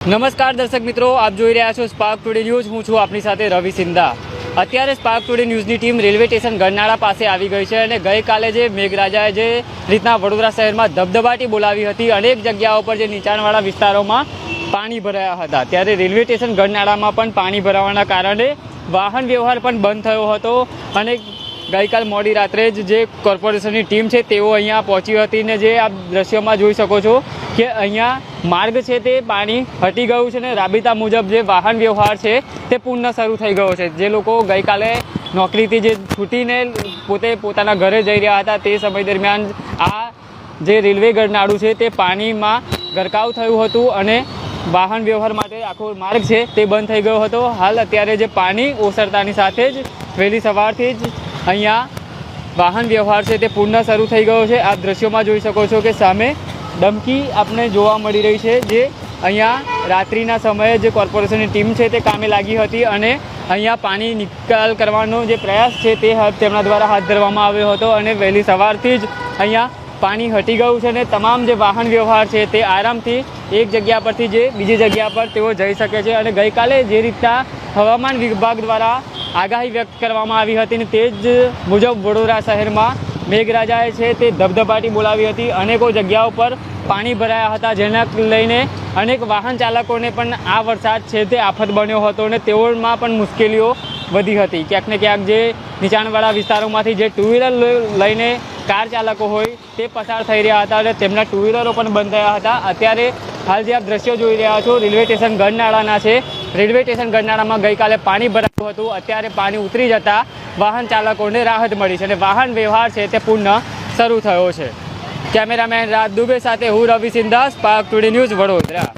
નમસ્કાર દર્શક મિત્રો, આપ જોઈ રહ્યા છો સ્પાર્ક ટુડે ન્યૂઝ હું છું આપની સાથે રવિ સિંધા. અત્યારે સ્પાર્ક ટુડે ન્યૂઝની ટીમ રેલવે સ્ટેશન ગરનાળા પાસે આવી ગઈ છે અને ગઈકાલે જે મેઘરાજાએ જે રીતના વડોદરા શહેરમાં ધબધબાટી બોલાવી હતી, અનેક જગ્યાઓ પર જે નીચાણવાળા વિસ્તારોમાં પાણી ભરાયા હતા. ત્યારે રેલવે સ્ટેશન ગરનાળામાં પણ પાણી ભરાવાના કારણે વાહન વ્યવહાર પણ બંધ થયો હતો. અને ગઈકાલ મોડી રાત્રે જ જે કોર્પોરેશનની ટીમ છે, તેઓ અહીંયા પહોંચી હતી ને જે આપ દ્રશ્યમાં જોઈ શકો છો કે અહીંયા માર્ગ છે તે પાણી હટી ગયું છે ને રાબેતા મુજબ જે વાહન વ્યવહાર છે તે પૂર્ણ શરૂ થઈ ગયો છે. જે લોકો ગઈકાલે નોકરીથી જે છૂટીને પોતે પોતાના ઘરે જઈ રહ્યા હતા તે સમય દરમિયાન આ જે રેલવે ગરનાળું છે તે પાણીમાં ગરકાવ થયું હતું અને વાહન વ્યવહાર માટે આખો માર્ગ છે તે બંધ થઈ ગયો હતો. હાલ અત્યારે જે પાણી ઓસરતાની સાથે જ વહેલી સવારથી જ અહીંયા વાહન વ્યવહાર છે તે પૂર્ણ શરૂ થઈ ગયો છે. આ દ્રશ્યોમાં જોઈ શકો છો કે સામે ડમકી આપણે જોવા મળી રહી છે જે અહીંયા રાત્રિના સમયે જે કોર્પોરેશનની ટીમ છે તે કામે લાગી હતી અને અહીંયા પાણી નિકાલ કરવાનો જે પ્રયાસ છે તે તેમના દ્વારા હાથ ધરવામાં આવ્યો હતો અને વહેલી સવારથી જ અહીંયા પાણી હટી ગયું છે અને તમામ જે વાહન વ્યવહાર છે તે આરામથી એક જગ્યા પરથી જે બીજી જગ્યા પર તેઓ જઈ શકે છે અને ગઈકાલે જે રીતના હવામાન વિભાગ દ્વારા આગાહી વ્યક્ત કરવામાં આવી હતી અને તે જ મુજબ વડોદરા શહેરમાં મેઘરાજાએ છે તે ધબધબાટી બોલાવી હતી. અનેકો જગ્યાઓ પર પાણી ભરાયા હતા જેના લઈને અનેક વાહન ચાલકોને પણ આ વરસાદ છે તે આફત બન્યો હતો અને તેઓમાં પણ મુશ્કેલીઓ વધી હતી. ક્યાંક ને ક્યાંક જે નીચાણવાળા વિસ્તારોમાંથી જે ટુ વ્હીલર લઈને કાર ચાલકો હોય તે પસાર થઈ રહ્યા હતા અને તેમના ટુ વ્હીલરો પણ બંધ થયા હતા. અત્યારે હાલ જે આપ દ્રશ્યો જોઈ રહ્યા છો, રેલવે સ્ટેશન ગરનાળાના છે. રેલવે સ્ટેશન ગરનાળામાં ગઈકાલે પાણી ભરાયું હતું. અત્યારે પાણી ઉતરી જતા વાહન ચાલકોને રાહત મળી છે અને વાહન વ્યવહાર છે તે પૂર્ણ શરૂ થયો છે. કેમેરામેન રાજ દુબે સાથે હું રવિ સિંધા પાક ટુડે ન્યૂઝ વડોદરા.